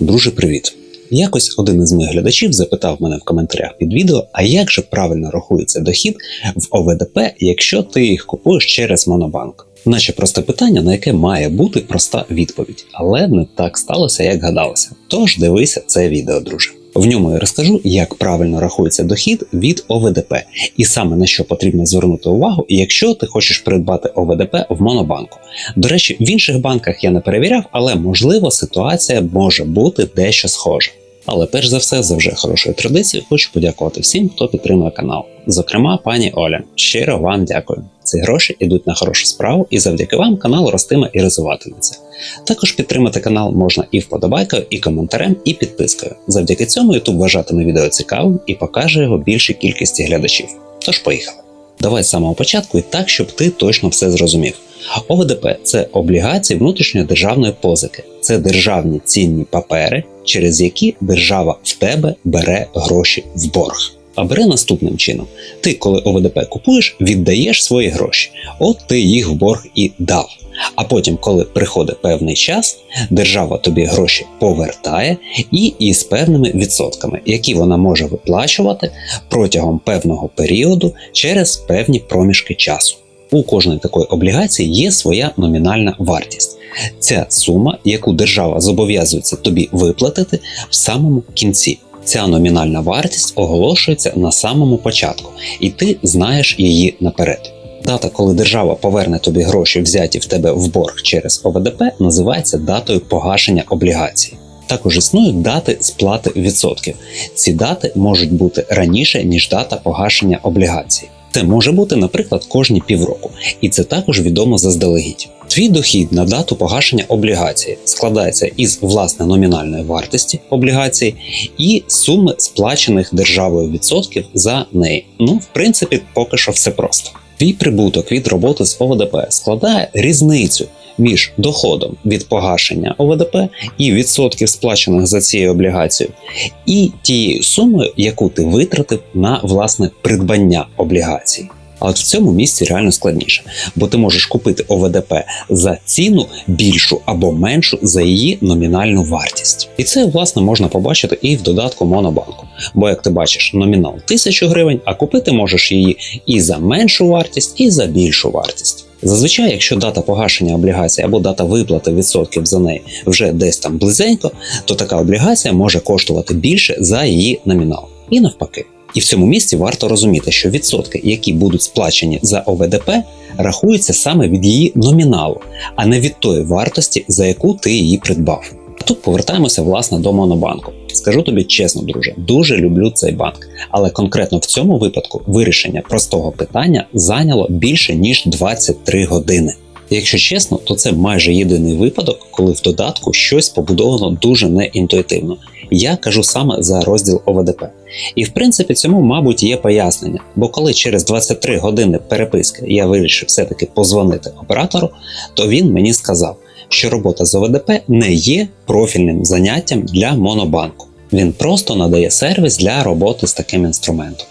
Друже, привіт! Якось один із моїх глядачів запитав мене в коментарях під відео, а як же правильно рахується дохід в ОВДП, якщо ти їх купуєш через Монобанк? Наче просте питання, на яке має бути проста відповідь, але не так сталося, як гадалося. Тож дивися це відео, друже. В ньому я розкажу, як правильно рахується дохід від ОВДП, і саме на що потрібно звернути увагу, якщо ти хочеш придбати ОВДП в Монобанку. До речі, в інших банках я не перевіряв, але можливо ситуація може бути дещо схожа. Але перш за все, за вже хорошою традицією, хочу подякувати всім, хто підтримує канал. Зокрема, пані Оля. Щиро вам дякую. Ці гроші йдуть на хорошу справу, і завдяки вам канал ростиме і розвиватиметься. Також підтримати канал можна і вподобайкою, і коментарем, і підпискою. Завдяки цьому YouTube вважатиме відео цікавим і покаже його більшій кількості глядачів. Тож поїхали. Давай з самого початку і так, щоб ти точно все зрозумів. ОВДП це облігації внутрішньої державної позики. Це державні цінні папери, через які держава в тебе бере гроші в борг. А бере наступним чином: ти, коли ОВДП купуєш, віддаєш свої гроші. От ти їх в борг і дав. А потім, коли приходить певний час, держава тобі гроші повертає і із певними відсотками, які вона може виплачувати протягом певного періоду через певні проміжки часу. У кожної такої облігації є своя номінальна вартість. Ця сума, яку держава зобов'язується тобі виплатити в самому кінці. Ця номінальна вартість оголошується на самому початку, і ти знаєш її наперед. Дата, коли держава поверне тобі гроші, взяті в тебе в борг через ОВДП, називається датою погашення облігації. Також існують дати сплати відсотків. Ці дати можуть бути раніше, ніж дата погашення облігації. Це може бути, наприклад, кожні півроку, і це також відомо заздалегідь. Твій дохід на дату погашення облігації складається із власне номінальної вартості облігації і суми сплачених державою відсотків за неї. Ну, в принципі, поки що все просто. Твій прибуток від роботи з ОВДП складає різницю між доходом від погашення ОВДП і відсотків сплачених за цією облігацією, і тією сумою, яку ти витратив на власне придбання облігацій. А от в цьому місці реально складніше, бо ти можеш купити ОВДП за ціну більшу або меншу за її номінальну вартість. І це власне можна побачити і в додатку Монобанку. Бо, як ти бачиш, номінал 1000 гривень, а купити можеш її і за меншу вартість, і за більшу вартість. Зазвичай, якщо дата погашення облігації або дата виплати відсотків за неї вже десь там близенько, то така облігація може коштувати більше за її номінал. І навпаки. І в цьому місці варто розуміти, що відсотки, які будуть сплачені за ОВДП, рахуються саме від її номіналу, а не від тої вартості, за яку ти її придбав. Тут повертаємося власне до Монобанку. Скажу тобі чесно, друже, дуже люблю цей банк, але конкретно в цьому випадку вирішення простого питання зайняло більше ніж 23 години. Якщо чесно, то це майже єдиний випадок, коли в додатку щось побудовано дуже неінтуїтивно. Я кажу саме за розділ ОВДП. І в принципі цьому, мабуть, є пояснення, бо коли через 23 години переписки я вирішив все-таки позвонити оператору, то він мені сказав, що робота з ОВДП не є профільним заняттям для Монобанку. Він просто надає сервіс для роботи з таким інструментом.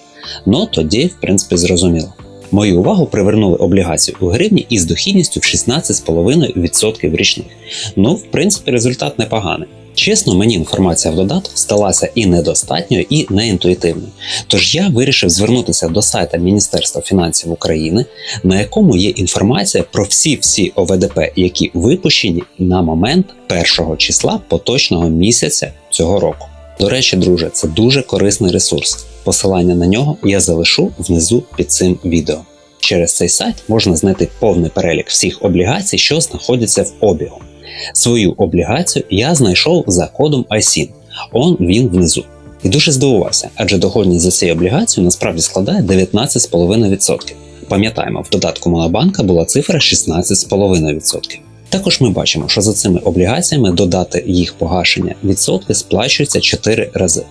Ну тоді, в принципі, зрозуміло. Мою увагу привернули облігації у гривні із дохідністю в 16,5% річних. Ну, в принципі, результат непоганий. Чесно, мені інформація в додатку сталася і недостатньою, і неінтуїтивною. Тож я вирішив звернутися до сайта Міністерства фінансів України, на якому є інформація про всі-всі ОВДП, які випущені на момент першого числа поточного місяця цього року. До речі, друже, це дуже корисний ресурс. Посилання на нього я залишу внизу під цим відео. Через цей сайт можна знайти повний перелік всіх облігацій, що знаходяться в обігу. Свою облігацію я знайшов за кодом ISIN. Он він внизу. І дуже здивувався, адже доходність за цією облігацією насправді складає 19,5%. Пам'ятаємо, в додатку Монобанка була цифра 16,5%. Також ми бачимо, що за цими облігаціями додати їх погашення відсотки сплачуються 4 рази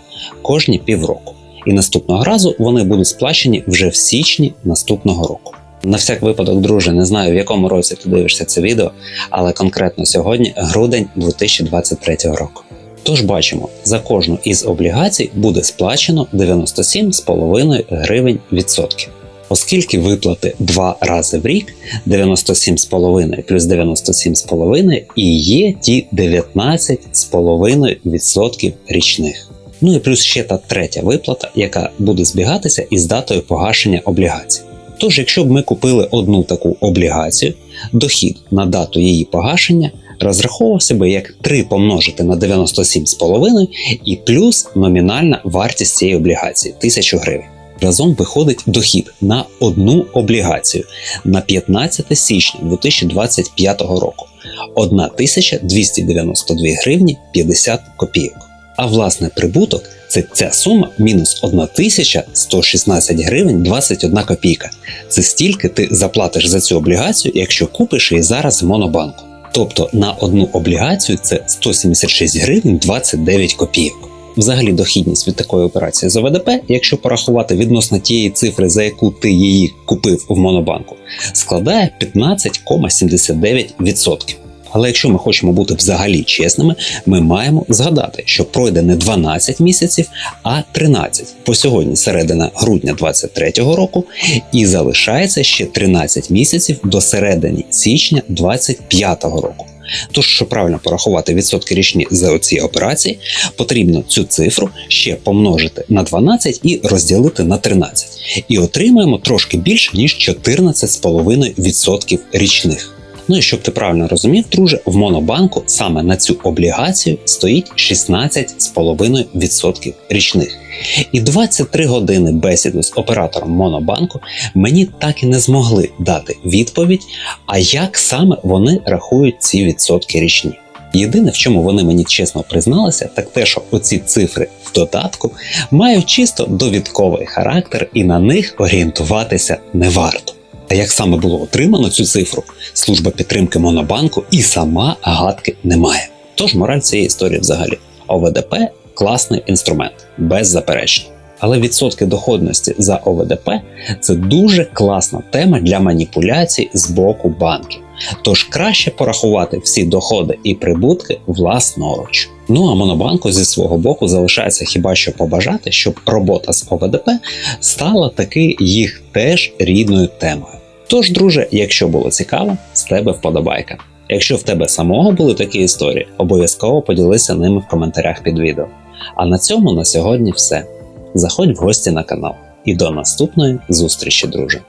кожні півроку. І наступного разу вони будуть сплачені вже в січні наступного року. На всяк випадок, друже, не знаю в якому році ти дивишся це відео, але конкретно сьогодні грудень 2023 року. Тож бачимо, за кожну із облігацій буде сплачено 97,5 гривень відсотків. Оскільки виплати два рази в рік 97,5 плюс 97,5 і є ті 19,5% річних. Ну і плюс ще та третя виплата, яка буде збігатися із датою погашення облігацій. Тож, якщо б ми купили одну таку облігацію, дохід на дату її погашення розраховувався би як 3 помножити на 97,5 і плюс номінальна вартість цієї облігації 1000 гривень. Разом виходить дохід на одну облігацію на 15 січня 2025 року 1292 гривні 50 копійок. А власне прибуток це ця сума мінус 1116 гривень 21 копійка. Це стільки ти заплатиш за цю облігацію, якщо купиш її зараз в монобанку. Тобто на одну облігацію це 176 гривень 29 копійок. Взагалі дохідність від такої операції з ОВДП, якщо порахувати відносно тієї цифри, за яку ти її купив в монобанку, складає 15,79%. Але якщо ми хочемо бути взагалі чесними, ми маємо згадати, що пройде не 12 місяців, а 13. По сьогодні середина грудня 2023 року, і залишається ще 13 місяців до середини січня 2025 року. Тож, щоб правильно порахувати відсотки річні за оці операції, потрібно цю цифру ще помножити на 12 і розділити на 13. І отримаємо трошки більше ніж 14,5% річних. Ну і щоб ти правильно розумів, друже, в монобанку саме на цю облігацію стоїть 16,5% річних. І 23 години бесіди з оператором монобанку мені так і не змогли дати відповідь, а як саме вони рахують ці відсотки річні. Єдине, в чому вони мені чесно призналися, так те, що оці цифри в додатку мають чисто довідковий характер, і на них орієнтуватися не варто. Та як саме було отримано цю цифру, служба підтримки Монобанку і сама гадки не має. Тож мораль цієї історії взагалі ОВДП класний інструмент, беззаперечно. Але відсотки доходності за ОВДП це дуже класна тема для маніпуляцій з боку банків. Тож краще порахувати всі доходи і прибутки власноруч. Ну а Монобанку зі свого боку залишається хіба що побажати, щоб робота з ОВДП стала таки їх теж рідною темою. Тож, друже, якщо було цікаво, з тебе вподобайка. Якщо в тебе самого були такі історії, обов'язково поділися ними в коментарях під відео. А на цьому на сьогодні все. Заходь в гості на канал і до наступної зустрічі, друже!